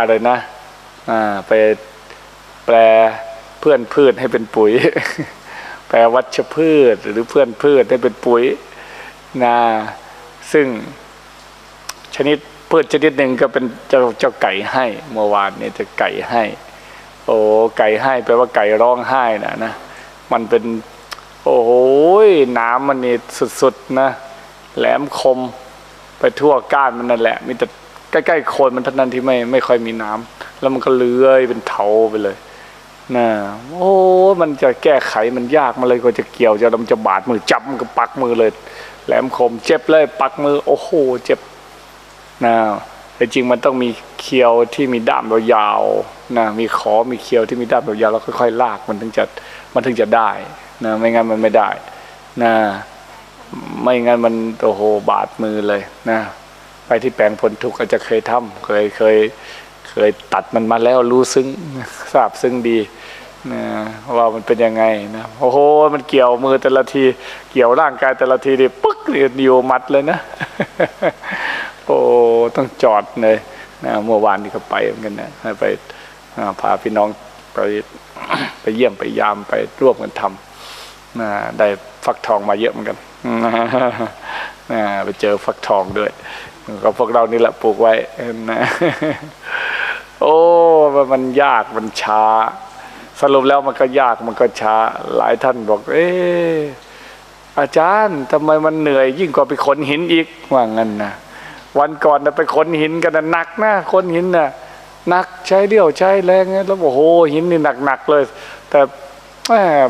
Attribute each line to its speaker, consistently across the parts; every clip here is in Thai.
Speaker 1: อะไรนะอ่าไปแปลเพื่อนพืชให้เป็นปุ๋ย แปลวัชพืชหรือเพื่อนพืชให้เป็นปุ๋ยนะซึ่งชนิดพืชชนิดหนึ่งก็เป็นเจ้าเจ้าไก่ให้เมื่อวานเนี่ยจะไก่ให้ โอ้ไก่ให้แปลว่าไก่ร้องไห้นะนะมันเป็น โอ้โหน้ำมันนี่สุดๆนะแหลมคมไปทั่วก้านมันนั่นแหละมีแต่ ใกล้ๆโคนมันท่านั้นที่ไม่ไม่ค่อยมีน้ำแล้วมันก็เลื้อยเป็นเถาไปเลยนะโอ้มันจะแก้ไขมันยากมาเลยกว่าจะเกี่ยวจะมันจะบาดมือจับมันก็ปักมือเลย แหลมคมเจ็บเลยปักมือ โอ้โหเจ็บนะแต่จริงมันต้องมีเคียวที่มีด้ามยาวๆนะมีขอมีเคียวที่มีด้ามยาวๆแล้วค่อยๆลากมันถึงจะมันถึงจะได้นะไม่งั้นมันไม่ได้นะไม่งั้นมันโอ้โหบาดมือเลยนะ ไปที่แปลงผลทุกข์อาจจะเคยทำเคยเคยเคยตัดมันมาแล้วรู้ซึ้งทราบซึ้งดีนะว่ามันเป็นยังไงนะโอ้โหมันเกี่ยวมือแต่ละที เกี่ยวร่างกายแต่ละทีนี่ปึ๊กเรียนโยมัดเลยนะโอ้ต้องจอดเลยนะเมื่อวานนี้ก็ไปเหมือนกันนะไปพาพี่น้องไปไปเยี่ยมไปยามไปร่วมกันทำนะได้ฟักทองมาเยอะเหมือนกันนะไปเจอฟักทองด้วย ก็พวกเรานี่แหละปลูกไว้นะโอ้มันยากมันช้า สรุปแล้วมันก็ยากมันก็ช้า หลายท่านบอก เอออาจารย์ทำไมมันเหนื่อย ยิ่งกว่าไปขนหินอีกว่างั้นนะวันก่อนนะไปขนหินกันนะหนักนะขนหินนะหนักใช้เดี่ยวใช้แรงนะแล้วโอ้โหหินนี่หนักๆเลย แต่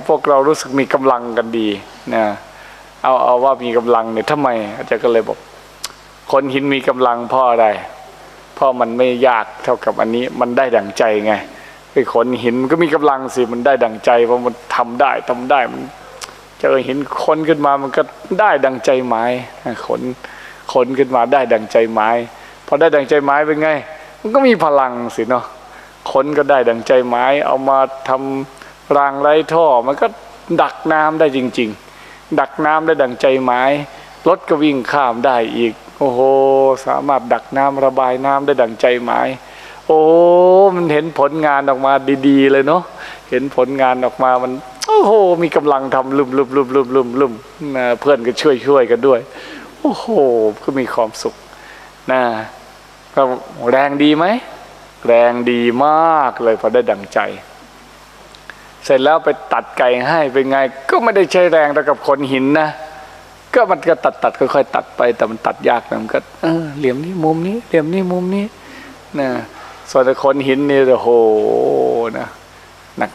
Speaker 1: พวกเรารู้สึกมีกำลังกันดีนะเอาเอาว่ามีกำลังเนี่ยทำไม อาจารย์ก็เลยบอก คนหินมีกำลังพราะอะไรเพราะมันไม่ยากเท่ากับอันนี้มันได้ดั่งใจไงไอ้ขนหินมันก็มีกำลังสิมันได้ดั่งใจเพราะมันทำได้ทำได้มันเจอหินคนขึ้นมามันก็ได้ดั่งใจไม้ขนขนขึ้นมาได้ดั่งใจไม้พอได้ดั่งใจไม้เป็นไง มันก็มีพลังสิเนาะขนก็ได้ดั่งใจไม้ เอามาทำรางไร้ท่อ มันก็ดักน้ำได้จริง ๆ ดักน้ำได้ดั่งใจไม้รถก็วิ่งข้ามได้อีก อ้โห สามารถดักน้ำระบายน้ำได้ดั่งใจไม้โอ้มันเห็นผลงานออกมาดีๆ เลยเนาะเห็นผลงานออกมามัน โอ้โห มีกำลังทำลุ่มลุ่มลุ่มลุ่มลุ่มลุ่มเพื่อนก็ช่วยช่วยกันด้วย โอ้โหก็มีความสุขนะก็แรงดีไหมแรงดีมากเลยพอได้ดั่งใจ เสร็จแล้วไปตัดไก่ให้เป็นไง ก็ไม่ได้ใช้แรงเท่ากับคนหินนะ ก็มันก็ตัดตัดค่อยๆตัดไป แต่มันตัดยากนะมันก็เออเหลี่ยมนี้มุมนี้เหลี่ยมนี้มุมนี้นะส่วนคนหินนี่โอ้โหนะ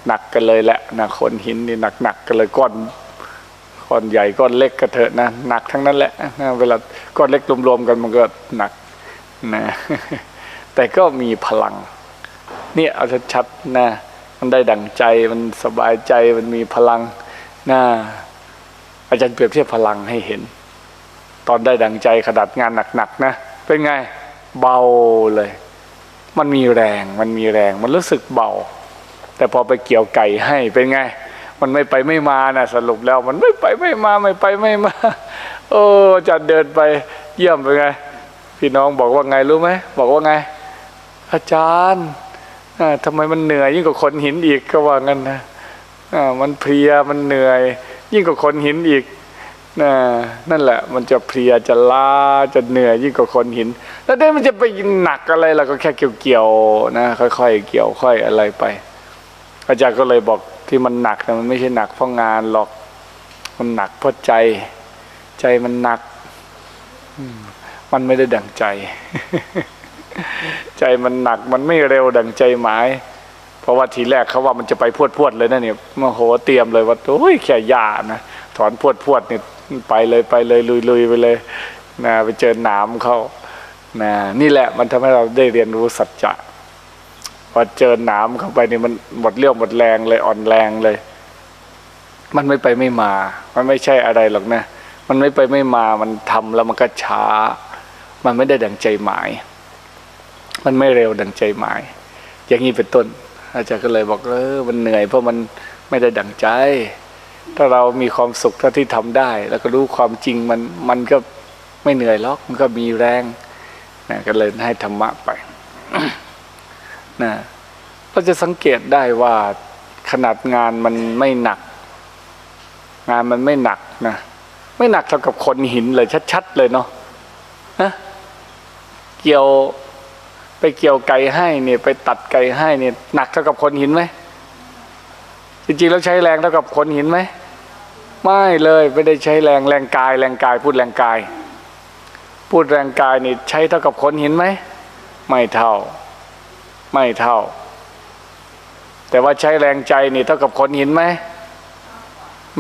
Speaker 1: หนักๆกันเลยแหละนะคนหินนี่หนักๆกันเลยก้อนก้อนใหญ่ก้อนเล็กก็เถอะนะหนักทั้งนั้นแหละนะเวลาก้อนเล็กรวมๆกันมันก็หนักนะแต่ก็มีพลังเนี่ยเอาชัดๆนะมันได้ดั่งใจมันสบายใจมันมีพลังนะ อาจารย์เปรียบเทียบพลังให้เห็น ตอนได้ดังใจขนาดงานหนักๆนะ เป็นไงเบาเลย มันมีแรง มันมีแรง มันรู้สึกเบา แต่พอไปเกี่ยวไก่ให้เป็นไง มันไม่ไปไม่มานะสรุปแล้ว มันไม่ไปไม่มาไม่ไปไม่มา โอ้อาจารย์เดินไปเยี่ยมเป็นไง พี่น้องบอกว่าไงรู้ไหมบอกว่าไง อาจารย์อ่าทำไมมันเหนื่อยยิ่งกว่าคนหินอีกก็ว่างั้นนะมันเพลียมันเหนื่อย ยิ่งกว่าคนหินอีกนะนั่นแหละ มันจะเพลียจะล้าจะเหนื่อยยิ่งกว่าคนหิน แล้วเด้มันจะไปหนักอะไรล่ะก็แค่เกี่ยวๆนะค่อยๆเกี่ยวค่อยอะไรไป อาจารย์ก็เลยบอกที่มันหนักนะมันไม่ใช่หนักเพราะงานหรอกมันหนักเพราะใจ ใจมันหนักมันไม่ได้ดั่งใจ ใจมันหนักมันไม่เร็วดั่งใจหมาย ราะว่าทีแรกเขาว่ามันจะไปพวดพวดๆเลยนะเนี่ยมโหเตรียมเลยว่าโอ้ยแค่ยานะถอนพวดพวดๆเนี่ยไปเลยไปเลยลุยลุยไปเลยนะไปเจอหนามเขานะนี่แหละมันทำให้เราได้เรียนรู้สัจจะพอเจอหนามเข้าไปนี่มันหมดเรี่ยวหมดแรงเลยอ่อนแรงเลย มันไม่ไปไม่มา มันไม่ใช่อะไรหรอกนะ มันไม่ไปไม่มามันทำแล้วมันก็ช้า มันไม่ได้ดังใจหมาย มันไม่เร็วดังใจหมาย อย่างนี้เป็นต้น อาจารย์ก็เลยบอกเออมันเหนื่อยเพราะมันไม่ได้ดั่งใจ ถ้าเรามีความสุขเท่าที่ทำได้ แล้วก็รู้ความจริงมันมันก็ไม่เหนื่อยหรอกมันก็มีแรงนะก็เลยให้ธรรมะไปนะเราจะสังเกตได้ว่าขนาดงานมันไม่หนัก งานมันไม่หนักนะไม่หนักเท่ากับคนหินเลยชัด ๆ เลยเนาะนะเกี่ยว ไปเกี่ยวไก่ให้เนี่ยไปตัดไก่ให้เนี่ยหนักเท่ากับคนหินไหมจริงๆแล้วใช้แรงเท่ากับคนหินไหมไม่เลยไม่ได้ใช้แรงแรงกายแรงกายพูดแรงกาย พูดแรงกายนี่ใช้เท่ากับคนหินไหมไม่เท่า ไม่เท่า แต่ว่าใช้แรงใจนี่เท่ากับคนหินไหม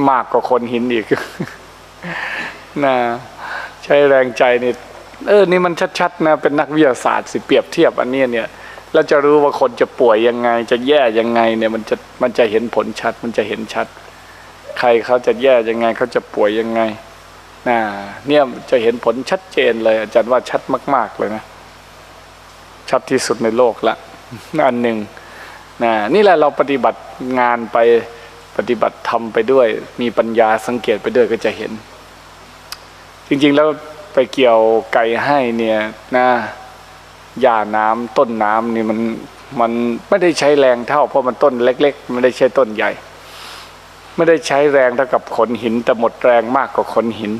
Speaker 1: มากกว่าคนหินอีกนะใช้แรงใจนี่ เออนี่มันชัดๆนะเป็นนักวิทยาศาสตร์สิเปรียบเทียบอันนี้เนี่ยเราจะรู้ว่าคนจะป่วยยังไง จะแย่ยังไงเนี่ยมันจะมันจะเห็นผลชัด มันจะเห็นชัด ใครเขาจะแย่ยังไงเขาจะป่วยยังไงนะเนี่ยจะเห็นผลชัดเจนเลย อาจารย์ว่าชัดมาก ๆเลยนะชัดที่สุดในโลกละอันหนึ่งนะนี่แหละเราปฏิบัติงานไปปฏิบัติธรรมไปด้วย มีปัญญาสังเกตไปด้วยก็จะเห็น จริง ๆ แล้ว ไปเกี่ยวไก่ให้เนี่ยนะหญ้าน้ำต้นน้ำนี่มันมันไม่ได้ใช้แรงเท่าเพราะมันต้นเล็ก ๆ ไม่ได้ใช้ต้นใหญ่ ไม่ได้ใช้แรงเท่ากับขนหิน แต่หมดแรงมากกว่าขนหิน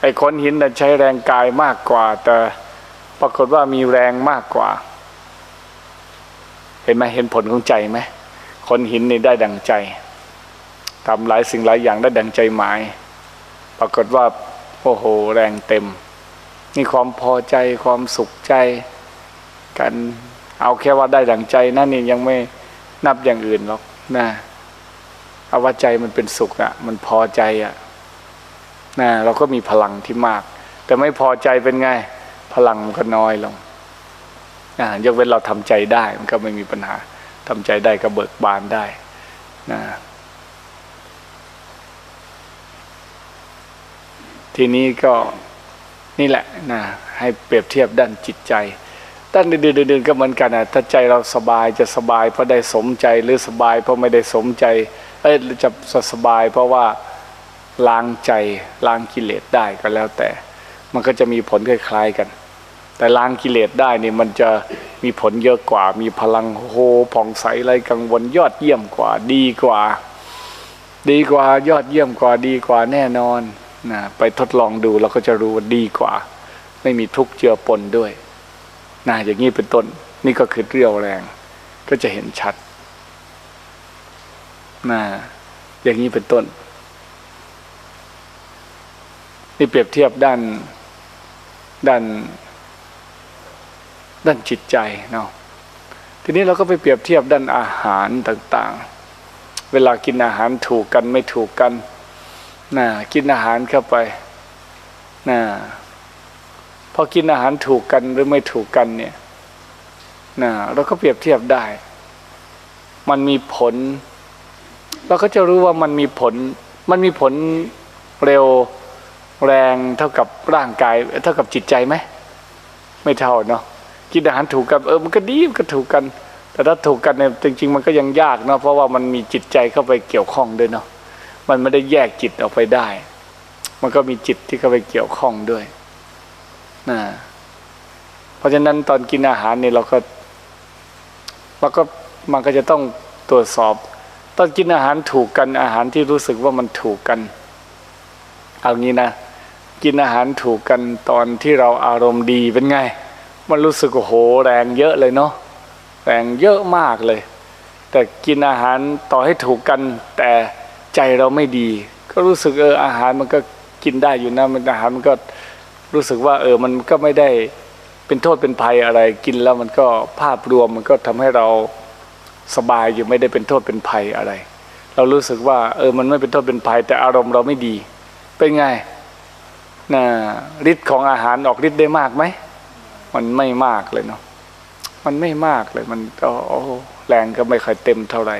Speaker 1: ไอ้ขนหินน่ะใช้แรงกายมากกว่า แต่ปรากฏว่ามีแรงมากกว่า เห็นไหมเห็นผลของใจไหมคนหินนี่ได้ดังใจทำหลายสิ่งหลายอย่างได้ดังใจหมาย ปรากฏว่า โอ้โห แรงเต็ม นี่ความพอใจความสุขใจ กันเอาแค่ว่าได้ดังใจนั่นนี่ยังไม่นับอย่างอื่นหรอกนะเอาว่าใจมันเป็นสุขอะ่ะมันพอใจอะ่ะนะเราก็มีพลังที่มาก แต่ไม่พอใจเป็นไง พลังมันก็น้อยลงนะยกเว้นเราทำใจได้มันก็ไม่มีปัญหาทำใจได้ก็เบิกบานได้นะ ทีนี้ก็นี่แหละนะให้เปรียบเทียบด้านจิตใจ ด้านอื่นๆก็เหมือนกันนะถ้าใจเราสบายจะสบายเพราะได้สมใจหรือสบายเพราะไม่ได้สมใจเอ้ยจะสบายเพราะว่าล้างใจล้างกิเลสได้ก็แล้วแต่ มันก็จะมีผลคล้ายๆกัน แต่ล้างกิเลสได้นี่มันจะมีผลเยอะกว่า มีพลังโหผ่องใสไรกังวลยอดเยี่ยมกว่าดีกว่า ดีกว่ายอดเยี่ยมกว่าดีกว่าแน่นอน นะไปทดลองดูเราก็จะรู้ว่าดีกว่า ไม่มีทุกข์เจือปนด้วยนะอย่างนี้เป็นต้นนี่ก็คือเรี่ยวแรง ก็จะเห็นชัดนะอย่างนี้เป็นต้น นี่เปรียบเทียบด้านด้านด้านจิตใจเนาะทีนี้เราก็ไปเปรียบเทียบด้านอาหารต่างๆ เวลากินอาหารถูกกันไม่ถูกกัน นะกินอาหารเข้าไปนะพอกินอาหารถูกกันหรือไม่ถูกกันเนี่ยนะเราก็เปรียบเทียบได้ มันมีผล เราก็จะรู้ว่ามันมีผล มันมีผลเร็วแรงเท่ากับร่างกาย เท่ากับจิตใจไหมไม่เท่าเนาะกินอาหารถูกกันเออมันก็ดีมันก็ถูกกัน แต่ถ้าถูกกันเนี่ยจริง ๆ มันก็ยังยากเนาะเพราะว่ามันมีจิตใจเข้าไปเกี่ยวข้องด้วยเนาะ มันไม่ได้แยกจิตออกไปได้ มันก็มีจิตที่เข้าไปเกี่ยวข้องด้วยนะเพราะฉะนั้นตอนกินอาหารเนี่ยเราก็เราก็มันก็จะต้องตรวจสอบ ตอนกินอาหารถูกกันอาหารที่รู้สึกว่ามันถูกกัน เอางี้นะ กินอาหารถูกกันตอนที่เราอารมณ์ดีเป็นไง มันรู้สึกโอ้โหแรงเยอะเลยเนาะแรงเยอะมากเลย แต่กินอาหารต่อให้ถูกกันแต่ ใจเราไม่ดี ก็รู้สึกเอออาหารมันก็กินได้อยู่นะมันอาหารมันก็รู้สึกว่าเออมันก็ไม่ได้เป็นโทษเป็นภัยอะไรกินแล้วมันก็ภาพรวมมันก็ทำให้เราสบายอยู่ไม่ได้เป็นโทษเป็นภัยอะไร เรารู้สึกว่า เออมันไม่เป็นโทษเป็นภัย แต่อารมณ์เราไม่ดี เป็นไงนะฤทธิ์ของอาหารออกฤทธิ์ได้มากไหมมันไม่มากเลยเนาะมันไม่มากเลย มันก็โอ้แรงก็ไม่ค่อยเต็มเท่าไหร่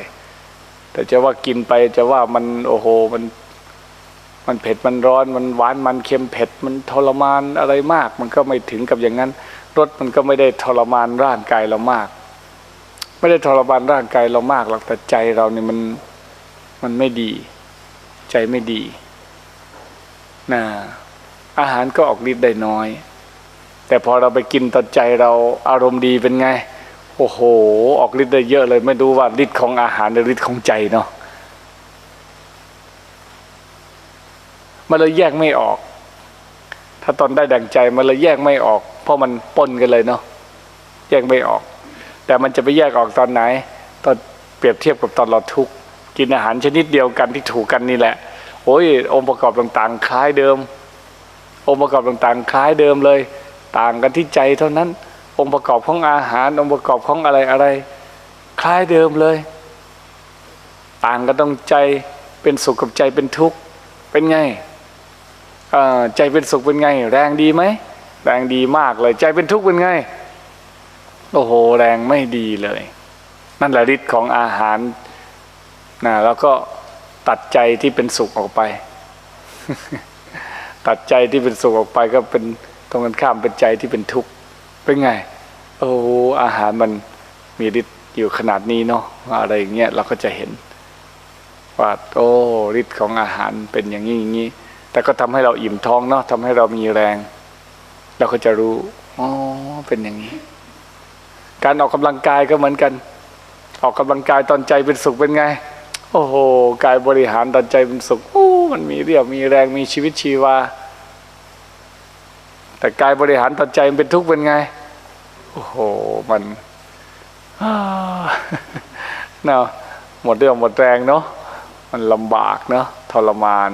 Speaker 1: แต่จะว่ากินไปจะว่ามันโอ้โหมัน มันเผ็ดมันร้อนมันหวานมันเค็มเผ็ดมันทรมานอะไรมาก มันก็ไม่ถึงกับอย่างนั้นรสมันก็ไม่ได้ทรมานร่างกายเรามาก ไม่ได้ทรมานร่างกายเรามากหรอกแต่ใจเราเนี่ยมันมันไม่ดี ใจไม่ดีนะอาหารก็ออกฤทธิ์ได้น้อย แต่พอเราไปกินตอนใจเราอารมณ์ดีเป็นไง โอ้โห ออกฤทธิ์ได้เยอะเลย ไม่รู้ว่าฤทธิ์ของอาหารหรือฤทธิ์ของใจเนาะมันเลยแยกไม่ออก ถ้าตอนได้ดังใจมันเลยแยกไม่ออก เพราะมันปนกันเลยเนาะแยกไม่ออก แต่มันจะไปแยกออกตอนไหน ตอนเปรียบเทียบกับตอนเราทุกข์กินอาหารชนิดเดียวกันที่ถูกกันนี่แหละ โอ้ยองค์ประกอบต่างๆ คล้ายเดิม องค์ประกอบต่างๆ คล้ายเดิมเลย ต่างกันที่ใจเท่านั้น องค์ประกอบของอาหาร องค์ประกอบของอะไรอะไร คล้ายเดิมเลย ต่างกันตรงใจเป็นสุขกับใจเป็นทุกข์เป็นไงใจเป็นสุขเป็นไง แรงดีไหมแรงดีมากเลย ใจเป็นทุกข์เป็นไงโอ้โหแรงไม่ดีเลย นั่นแหละฤทธิ์ของอาหารนะแล้วก็ตัดใจที่เป็นสุขออกไป ตัดใจที่เป็นสุขออกไปก็เป็นตรงกันข้ามเป็นใจที่เป็นทุกข์ เป็นไง โอ้อาหารมันมีฤทธิ์อยู่ขนาดนี้เนาะอะไรอย่างเงี้ยเราก็จะเห็น ว่าโอ้ฤทธิ์ของอาหารเป็นอย่างนี้อย่างนี้แต่ก็ทำให้เราอิ่มท้องเนาะทำให้เรามีแรง เราก็จะรู้อ๋อเป็นอย่างนี้ การออกกำลังกายก็เหมือนกัน ออกกำลังกายตอนใจเป็นสุขเป็นไง โอ้โหกายบริหารตอนใจเป็นสุขโอ้มันมีเรี่ยวมีแรงมีชีวิตชีวา แต่กายบริหารตอนใจมันเป็นทุกข์เป็นไง โอ้โห มันอ่าเนาะหมดเรื่องหมดแรงเนาะมันลำบากเนาะทรมาน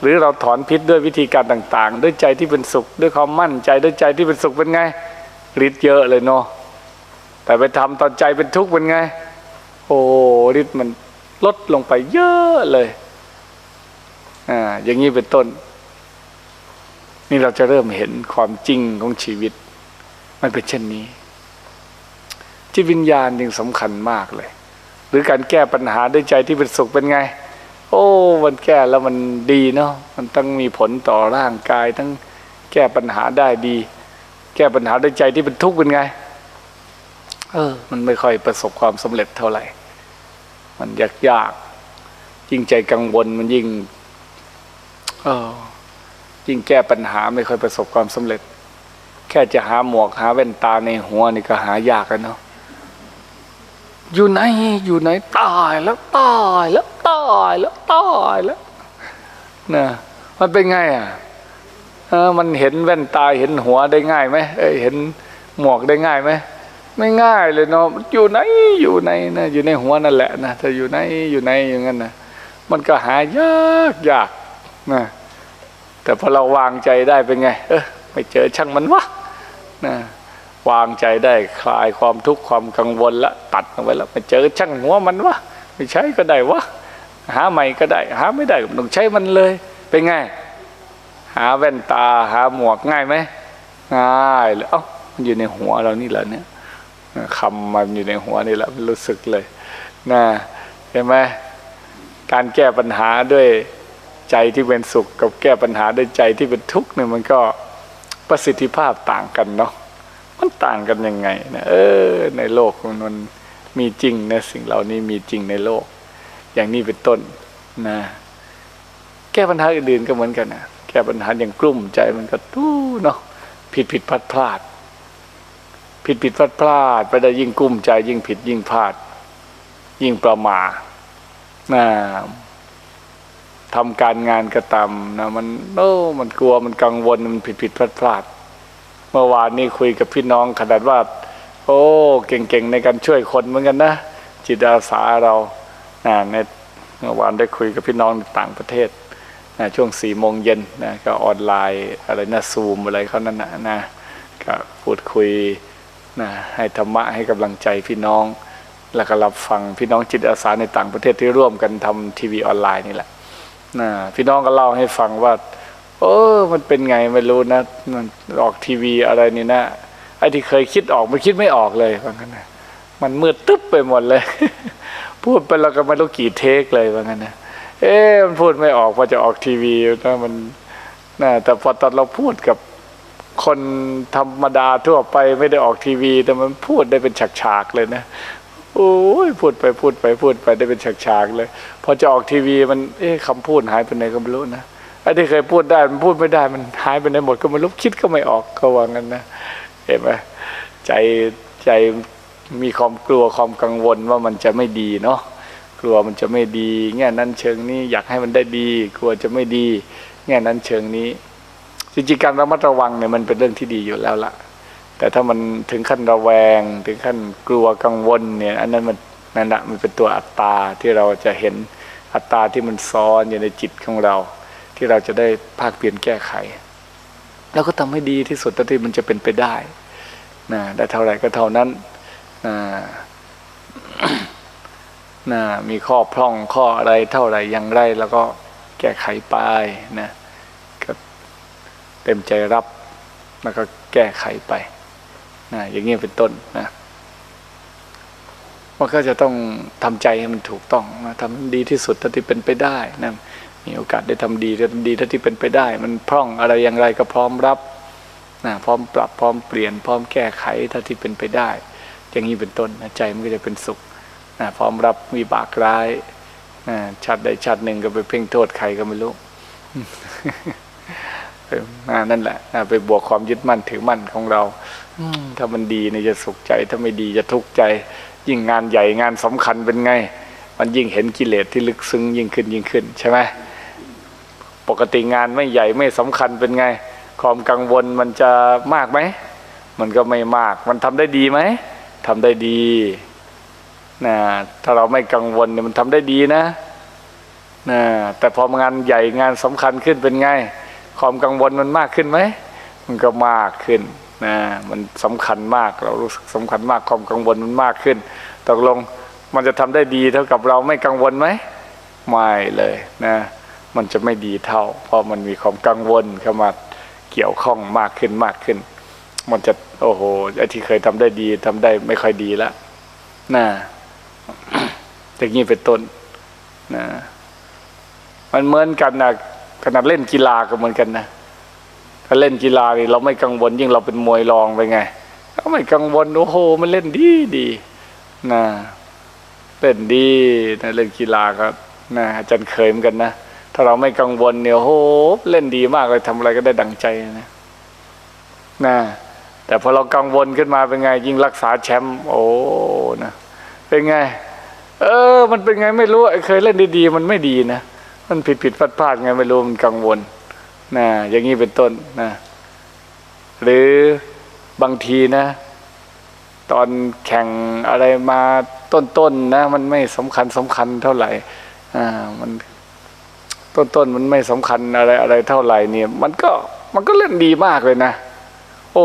Speaker 1: หรือเราถอนพิษด้วยวิธีการต่าง ๆ ด้วยใจที่เป็นสุข ด้วยความมั่นใจด้วยใจที่เป็นสุขเป็นไงฤทธิ์เยอะเลยเนาะแต่ไปทำตอนใจเป็นทุกข์เป็นไง โอ้ฤทธิ์มันลดลงไปเยอะเลยอ่าอย่างนี้เป็นต้น นี่เราจะเริ่มเห็นความจริงของชีวิต มันเป็นเช่นนี้ ที่วิญญาณยังสำคัญมากเลย หรือการแก้ปัญหาด้วยใจที่เป็นสุขเป็นไง โอ้มันแก้แล้วมันดีเนาะมันต้องมีผลต่อร่างกายทั้งแก้ปัญหาได้ดี แก้ปัญหาด้วยใจที่เป็นทุกข์เป็นไง เออ มันไม่ค่อยประสบความสำเร็จเท่าไหร่ มันยากยากยิ่งใจกังวลมันยิ่ง เออ ยิ่งแก้ปัญหาไม่ค่อยประสบความสำเร็จ แค่จะหาหมวกหาแว่นตาในหัวนี่ก็หายากแล้วเนาะอยู่ไหนอยู่ไหนตายแล้วตายแล้วตายแล้วตายแล้วนะมันเป็นไงอะเออมันเห็นแว่นตาเห็นหัวได้ง่ายไหมเอ้ยเห็นหมวกได้ง่ายไหมไม่ง่ายเลยเนาะอยู่ไหนอยู่ในนะอยู่ในหัวนั่นแหละนะถ้าอยู่ไหนอยู่ไหนอย่างนั้นนะมันก็หายากยากนะ แต่พอเราวางใจได้เป็นไง เออไม่เจอช่างมันวะนะวางใจได้คลายความทุกข์ความกังวลละตัดมันไปแล้วไม่เจอช่างหัวมันวะไม่ใช้ก็ได้วะหาใหม่ก็ได้ หาไม่ได้ก็ต้องใช้มันเลย เป็นไง หาแว่นตาหาหมวกง่ายไหมง่ายเลยเอ้ามันอยู่ในหัวเรานี่แหละเนี่ยคำมันอยู่ในหัวนี่แหละมันรู้สึกเลยนะเห็นไหมการแก้ปัญหาด้วย ใจที่เป็นสุขกับแก้ปัญหาด้วยใจที่เป็นทุกข์เนี่ยมันก็ประสิทธิภาพต่างกันเนาะมันต่างกันยังไงนะเออ ในโลกมันมีจริงนะสิ่งเหล่านี้มีจริงในโลก อย่างนี้เป็นต้นนะแก้ปัญหาอื่นๆก็เหมือนกันนะแก้ปัญหาอย่างกลุ้มใจมันก็ตู้เนาะผิดผิดพลาดพลาด ผิดผิดพลาดพลาด ไปได้ยิ่งกลุ้มใจยิ่งผิดยิ่งพลาด ยิ่งประมาทนะ ทำการงานกระตำนะมันโอ้มันกลัวมันกังวลมันผิดผิดพลาดพลาดเมื่อวานนี้คุยกับพี่น้องขนาดว่า โอ้เก่งๆในการช่วยคนเหมือนกันนะจิตอาสาเรานะในเมื่อวานได้คุยกับพี่น้องต่างประเทศนะช่วงสี่โมงเย็นนะก็ออนไลน์อะไรนะซูมอะไรเขานั่นนะนะก็พูดคุยนะให้ธรรมะให้กำลังใจพี่น้อง แล้วก็รับฟังพี่น้องจิตอาสาในต่างประเทศที่ร่วมกันทำทีวีออนไลน์นี่แหละ นะพี่น้องก็เล่าให้ฟังว่า เออ มันเป็นไงไม่รู้นะมันออกทีวีอะไรนี่นะไอ้ที่เคยคิดออกมันคิดไม่ออกเลยว่างั้นนะมันมืดตึ๊บไปหมดเลย พูดไปแล้วก็ไม่รู้กี่เทคเลยว่างั้นนะเอ๊ะมันพูดไม่ออกพอจะออกทีวีนะมันนะแต่พอตอนเราพูดกับคนธรรมดาทั่วไปไม่ได้ออกทีวี แต่มันพูดได้เป็นฉากๆเลยนะ โอ้ยพูดไปพูดไปพูดไปได้เป็นฉากๆเลย พอจะออกทีวีมันเอ๊ะคำพูดหายไปไหนก็ไม่รู้นะไอ้ที่เคยพูดได้มันพูดไม่ได้มันหายไปไหนหมดก็ไม่รู้คิดก็ไม่ออกก็ว่างั้นนะเห็นไหมใจใจมีความกลัวความกังวลว่ามันจะไม่ดีเนาะกลัวมันจะไม่ดีแง่นั้นเชิงนี้อยากให้มันได้ดี กลัวจะไม่ดี แง่นั้นเชิงนี้จริงๆการระมัดระวังเนี่ยมันเป็นเรื่องที่ดีอยู่แล้วล่ะ แต่ถ้ามันถึงขั้นระแวง ถึงขั้นกลัวกังวลเนี่ยอันนั้นมันนั่นแหะมันเป็นตัวอัตตาที่เราจะเห็นอัตตาที่มันซ้อนอยู่ในจิตของเรา ที่เราจะได้ภาคเปลี่ยนแก้ไข แล้วก็ทำให้ดีที่สุดเท่าที่มันจะเป็นไปได้นะได้เท่าไหร่ก็เท่านั้นนะนะมีข้อพร่องข้ออะไรเท่าไหร่อย่างไร แล้วก็แก้ไขไปนะก็เต็มใจรับแล้วก็แก้ไขไป นะอย่างนี้เป็นต้นนะมันก็จะต้องทำใจให้มันถูกต้องนะทำดีที่สุดเท่าที่เป็นไปได้นะมีโอกาสได้ทำดีจะทำดีเท่าที่เป็นไปได้ มันพร่องอะไรอย่างไรก็พร้อมรับนะพร้อมปรับพร้อมเปลี่ยน พร้อมแก้ไขเท่าที่เป็นไปได้ อย่างนี้เป็นต้นนะใจมันก็จะเป็นสุขนะพร้อมรับวิบากร้ายนะชาติใดชาติหนึ่งก็ไปเพ่งโทษใครก็ไม่รู้นะนั่นแหละนะไปบวกความยึดมั่นถือมั่นของเรา ถ้ามันดีเนี่ยจะสุขใจ ถ้าไม่ดีจะทุกข์ใจ ยิ่งงานใหญ่งานสำคัญเป็นไง มันยิ่งเห็นกิเลสที่ลึกซึ้งยิ่งขึ้นยิ่งขึ้นใช่ไหมปกติงานไม่ใหญ่ไม่สำคัญเป็นไง ความกังวลมันจะมากไหม มันก็ไม่มาก มันทำได้ดีไหมทำได้ดีนะถ้าเราไม่กังวลเนี่ยมันทำได้ดีนะนะแต่พองานใหญ่งานสำคัญขึ้นเป็นไง ความกังวลมันมากขึ้นไหม มันก็มากขึ้น นะมันสำคัญมากเรารู้สึกสำคัญมากความกังวลมันมากขึ้นตกลงมันจะทำได้ดีเท่ากับเราไม่กังวลไหมไม่เลยนะมันจะไม่ดีเท่า เพราะมันมีความกังวลเข้ามาเกี่ยวข้องมากขึ้นมากขึ้น มันจะโอ้โหไอ้ที่เคยทำได้ดีทำได้ไม่ค่อยดีแล้วนะอย่างนี้เป็นต้นนะมันเหมือนกันนะขนาดเล่นกีฬาก็เหมือนกันนะ ถ้าเล่นกีฬานี่เราไม่กังวลยิ่งเราเป็นมวยรองไปไงเราไม่กังวลโอ้โห มันเล่นดีดีนะเล่นดีนะเล่นกีฬาก็นะอาจารย์เคยเหมือนกันนะถ้าเราไม่กังวลเนี่ยโอ้โหเล่นดีมากเลยทำอะไรก็ได้ดังใจนะนะแต่พอเรากังวลขึ้นมาเป็นไง ยิ่งรักษาแชมป์โอ้นะเป็นไง เออ มันเป็นไงไม่รู้เคยเล่นดีๆมันไม่ดีนะมันผิดผิดพลาดพลาดไงไม่รู้มันกังวล นะอย่างนี้เป็นต้นนะหรือบางทีนะ ตอนแข่งอะไรมาต้นๆนนะมันไม่สำคัญสำคัญเท่าไหร่อ่ามันต้นๆมันไม่สำคัญอะไรอะไรเท่าไหร่เนี่ย มันก็มันก็เล่นดีมากเลยนะ โอ้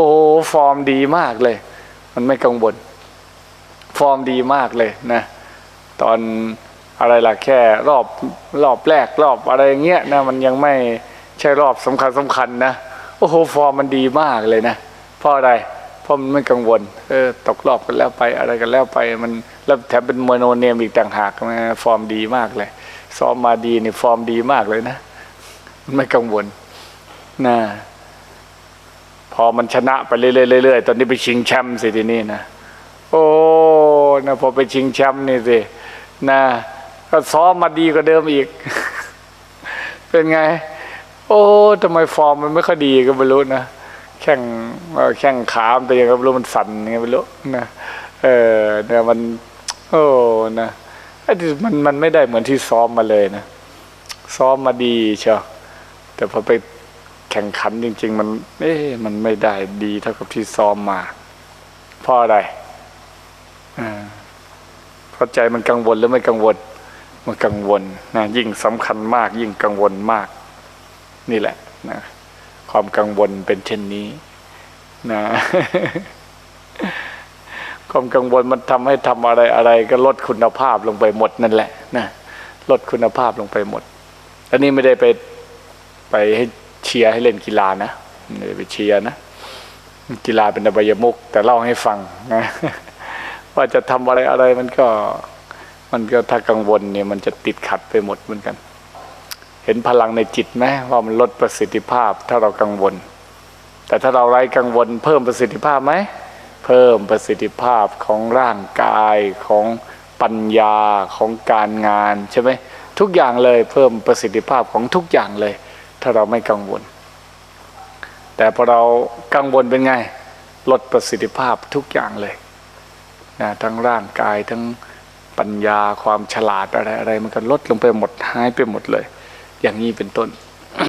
Speaker 1: ฟอร์มดีมากเลย มันไม่กังวลฟอร์มดีมากเลยนะ ตอนอะไรล่ะแค่รอบรอบแรกรอบอะไรเงี้ยนะมันยังไม่ ใช่รอบสำคัญสำคัญนะโอ้โหฟอร์มมันดีมากเลยนะเพราะอะไรเพราะมันไม่กังวลเออตกรอบกันแล้วไปอะไรกันแล้วไป มันแล้วแถมเป็นโมโนเนมอีกต่างหากนะฟอร์มดีมากเลยซ้อมมาดีนี่ฟอร์มดีมากเลยนะมันไม่กังวลนะพอมันชนะไปเรื่อยๆตอนนี้ไปชิงแชมป์สิทีนี้นะโอ้นะพอไปชิงแชมป์นี่สินะก็ซ้อมมาดีกว่าเดิมอีก เป็นไง โอ้ทำไมฟอร์มมันไม่ค่อยดีก็ไม่รู้นะแข่งแข่งขามันเป็นยังไงก็ไม่รู้มันสั่นยังไงไม่รู้นะเออเนี่ยมัน โอ้นะไอ้ที่มันมันไม่ได้เหมือนที่ซ้อมมาเลยนะซ้อมมาดีเชียวแต่พอไปแข่งขันจริง ๆ มัน เอ๊ะมันไม่ได้ดีเท่ากับที่ซ้อมมาเพราะอะไรเพราะใจมันกังวลหรือไม่กังวล มันกังวลนะยิ่งสำคัญมาก ยิ่งกังวลมาก นี่แหละนะความกังวลเป็นเช่นนี้นะความกังวลมันทำให้ทำอะไรอะไร ก็ลดคุณภาพลงไปหมดนั่นแหละนะลดคุณภาพลงไปหมด อันนี้ไม่ได้ไปไปให้เชียร์ให้เล่นกีฬานะไม่ได้ไปเชียร์นะกีฬาเป็นอบายมุกแต่เล่าให้ฟังนะว่าจะทำอะไรอะไรมันก็ มันก็ถ้ากังวลเนี่ย มันจะติดขัดไปหมดเหมือนกัน เห็นพลังในจิตไหมว่ามันลดประสิทธิภาพถ้าเรากังวล แต่ถ้าเราไร้กังวล เพิ่มประสิทธิภาพไหมเพิ่มประสิทธิภาพของร่างกายของปัญญาของการงานใช่ไหมทุกอย่างเลยเพิ่มประสิทธิภาพของทุกอย่างเลย ถ้าเราไม่กังวล แต่พอเรากังวลเป็นไง ลดประสิทธิภาพทุกอย่างเลยนะทั้งร่างกายทั้งปัญญาความฉลาดอะไรอะไรมันก็ลดลงไปหมดหายไปหมดเลย อย่างนี้เป็นต้น